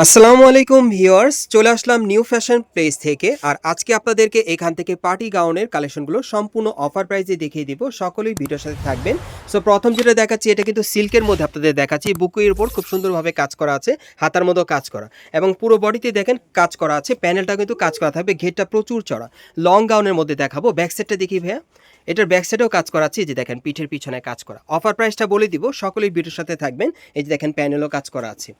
আসসালামু আলাইকুম ভিউয়ার্স, চলে আসলাম নিউ ফ্যাশন প্লেস থেকে। আর আজকে আপনাদেরকে এখান থেকে পার্টি গাউনের কালেকশনগুলো সম্পূর্ণ অফার প্রাইসে দেখিয়ে দিব। সকলেই ভিডিওর সাথে থাকবেন। সো প্রথম যেটা দেখাচ্ছি, এটা কিন্তু সিল্কের মধ্যে আপনাদের দেখাচ্ছি। বুকুইয়ের উপর খুব সুন্দরভাবে কাজ করা আছে, হাতার মতো কাজ করা। এবং পুরো বডিতে দেখেন কাজ করা আছে প্যানেলটা কিন্তু কাজ করা থাকবে, ঘেরটা প্রচুর চড়া লং গাউনের মধ্যে দেখাবো, ব্যাক সাইডটা দেখি ভাইয়া। এটার ব্যাক সাইডেও কাজ করা আছে যে দেখেন, পিঠের পিছনে কাজ করা। অফার প্রাইসটা বলে দিব, সকলেই ভিডিওর সাথে থাকবেন। এই যে দেখেন, প্যানেলও কাজ করা আছে।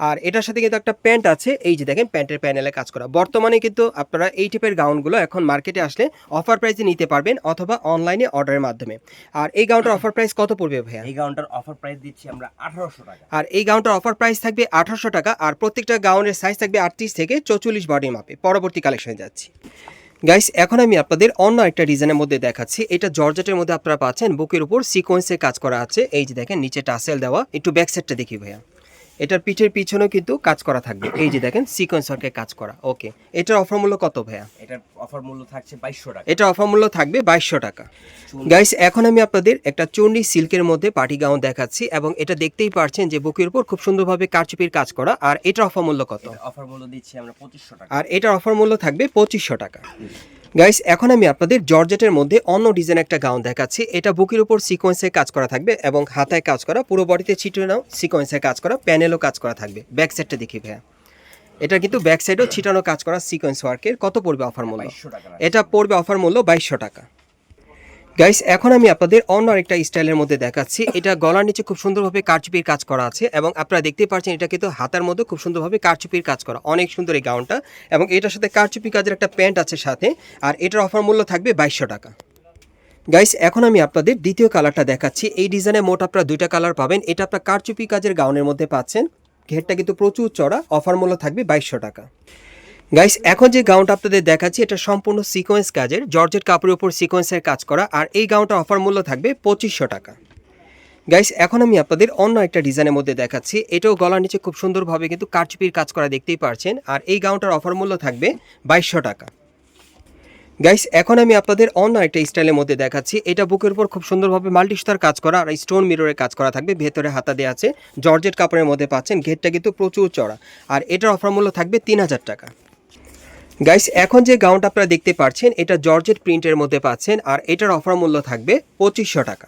আর এটার সাথে কিন্তু একটা প্যান্ট আছে এই যে দেখেন প্যান্টের প্যানেলে কাজ করা। বর্তমানে কিন্তু আপনারা এই টাইপের গাউনগুলো এখন মার্কেটে আসলে অফার প্রাইসে নিতে পারবেন অথবা অনলাইনে অর্ডারের মাধ্যমে। আর এই গাউনটার অফার প্রাইস কত পড়বে ভাইয়া? এই গাউনটার অফার প্রাইস দিচ্ছি আমরা আঠারোশো টাকা। আর এই গাউনটার অফার প্রাইস থাকবে আঠারোশো টাকা আর প্রত্যেকটা গাউনের সাইজ থাকবে আটত্রিশ থেকে চৌচল্লিশ বডি মাপে পরবর্তী কালেকশনে যাচ্ছি। গাইস এখন আমি আপনাদের অন্য একটা ডিজাইনের মধ্যে দেখাচ্ছি। এটা জর্জেটের মধ্যে আপনারা পাচ্ছেন বুকের উপর সিকোয়েন্সে কাজ করা আছে। এই যে দেখেন নিচে টাসেল দেওয়া। একটু ব্যাক সাইডটা দেখি ভাইয়া। এটার পিঠের পিছনেও কিন্তু কাজ করা থাকবে। এই যে দেখেন সিকোয়েন্স ওয়ার্কে কাজ করা। ওকে এটার অফার মূল্য কত ভাইয়া? এটার অফার মূল্য থাকছে বাইশশো টাকা। এটা অফার মূল্য থাকবে বাইশশো টাকা। গাইস এখন আমি আপনাদের একটা চন্ডি সিল্কের মধ্যে পার্টি গাউন দেখাচ্ছি এবং এটা দেখতেই পারছেন যে বুকের উপর খুব সুন্দরভাবে কারচুপির কাজ করা। আর এটার অফার মূল্য কত? অফার মূল্য দিচ্ছি আমরা পঁচিশশো টাকা। আর এটার অফার মূল্য থাকবে পঁচিশশো টাকা। গাইস এখন আমি আপনাদের জর্জেটের মধ্যে অন্য ডিজাইন একটা গাউন দেখাচ্ছি। এটা বুকের উপর সিকোয়েন্সে কাজ করা থাকবে এবং হাতায় কাজ করা পুরো বডিতে ছিটানো সিকোয়েন্সে কাজ করা প্যানেলও কাজ করা থাকবে। ব্যাক সাইডটা দেখি ভাইয়া। এটা কিন্তু ব্যাক সাইডেও ছিটানো কাজ করা সিকোয়েন্স ওয়ার্কের কত পড়বে অফার মূল্য? এটা পড়বে অফার মূল্য বাইশশো টাকা। গাইস এখন আমি আপনাদের অন্য আরেকটা স্টাইলের মধ্যে দেখাচ্ছি। এটা গলার নিচে খুব সুন্দরভাবে কারচুপির কাজ করা আছে এবং আপনারা দেখতে পাচ্ছেন এটা কিন্তু হাতার মধ্যে খুব সুন্দরভাবে কারচুপির কাজ করা। অনেক সুন্দর এই গাউনটা এবং এটার সাথে কারচুপি কাজের একটা প্যান্ট আছে সাথে আর এটার অফার মূল্য থাকবে বাইশশো টাকা। গাইস এখন আমি আপনাদের দ্বিতীয় কালারটা দেখাচ্ছি। এই ডিজাইনে মোট আপনারা দুইটা কালার পাবেন। এটা আপনার কারচুপি কাজের গাউনের মধ্যে পাচ্ছেন। ঘেরটা কিন্তু প্রচুর চড়া। অফার মূল্য থাকবে বাইশশো টাকা। গাইস এখন যে গাউনটা আপনাদের দেখাচ্ছি, এটা সম্পূর্ণ সিকোয়েন্স কাজের, জর্জেট কাপড়ের উপর সিকোয়েন্সের কাজ করা, আর এই গাউনটা অফার মূল্য থাকবে পঁচিশশো টাকা। গাইস এখন আমি আপনাদের অন্য একটা ডিজাইনের মধ্যে দেখাচ্ছি, এটাও গলার নিচে খুব সুন্দরভাবে কিন্তু কারচুপির কাজ করা দেখতেই পারছেন, আর এই গাউনটার অফার মূল্য থাকবে বাইশশো টাকা। গাইস এখন আমি আপনাদের অন্য একটা স্টাইলের মধ্যে দেখাচ্ছি, এটা বুকের উপর খুব সুন্দরভাবে মাল্টিস্টার কাজ করা, আর স্টোন মিররের কাজ করা থাকবে, ভেতরে হাতা দেওয়া আছে, জর্জেট কাপড়ের মধ্যে পাচ্ছেন, ঘেরটা কিন্তু প্রচুর চড়া, আর এটার অফার মূল্য থাকবে তিন হাজার টাকা। গাইস এখন যে গাউনটা আপনারা দেখতে পাচ্ছেন, এটা জর্জেট প্রিন্টের মধ্যে পাচ্ছেন, আর এটার অফার মূল্য থাকবে পঁচিশশো টাকা।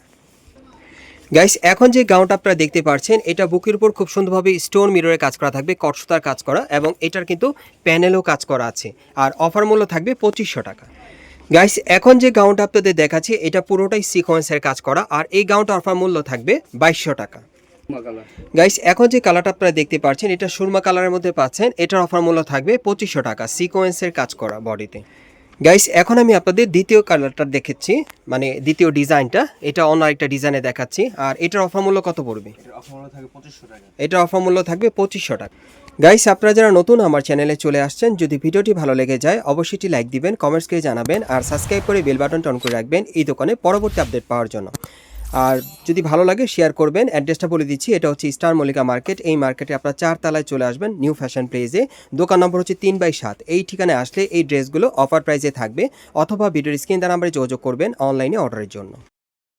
গাইস এখন যে গাউনটা আপনারা দেখতে পাচ্ছেন, এটা বুকের উপর খুব সুন্দরভাবে স্টোন মিররের কাজ করা থাকবে, কটসুতার কাজ করা, এবং এটার কিন্তু প্যানেলও কাজ করা আছে। আর অফার মূল্য থাকবে পঁচিশশো টাকা। গাইস এখন যে গাউনটা আপনাদের দেখাচ্ছি, এটা পুরোটাই সিকোয়েন্সের কাজ করা, আর এই গাউনটা অফার মূল্য থাকবে বাইশশো টাকা। গাইস এখন যে কালারটা আপনারা দেখতে পাচ্ছেন এটা সুরমা কালারের মধ্যে পাচ্ছেন। এটার অফার মূল্য থাকবে পঁচিশশো টাকা সিকোয়েন্সের কাজ করা বডিতে গাইস এখন আমি আপনাদের দ্বিতীয় কালারটা দেখেছি মানে দ্বিতীয় ডিজাইনটা। এটা অন্য একটা ডিজাইনে দেখাচ্ছি। আর এটার অফার মূল্য কত পড়বে? এটার অফার মূল্য থাকবে পঁচিশশো টাকা। গাইস আপনারা যারা নতুন আমার চ্যানেলে চলে আসছেন যদি ভিডিওটি ভালো লেগে যায় অবশ্যই লাইক দিবেন কমেন্টস করে জানাবেন আর সাবস্ক্রাইব করে বেল বাটনটা অন করে রাখবেন এই দোকানে পরবর্তী আপডেট পাওয়ার জন্য। আর যদি ভালো লাগে শেয়ার করবেন। অ্যাড্রেসটা বলে দিচ্ছি, এটা হচ্ছে স্টার মল্লিকা মার্কেট এই মার্কেটে আপনার চার তলায় চলে আসবেন নিউ ফ্যাশন প্লেজে দোকান নম্বর হচ্ছে তিন বাই সাত। এই ঠিকানায় আসলে এই ড্রেসগুলো অফার প্রাইসে থাকবে, অথবা ভিডিওর স্ক্রিন নাম্বারে যোগাযোগ করবেন অনলাইনে অর্ডারের জন্য।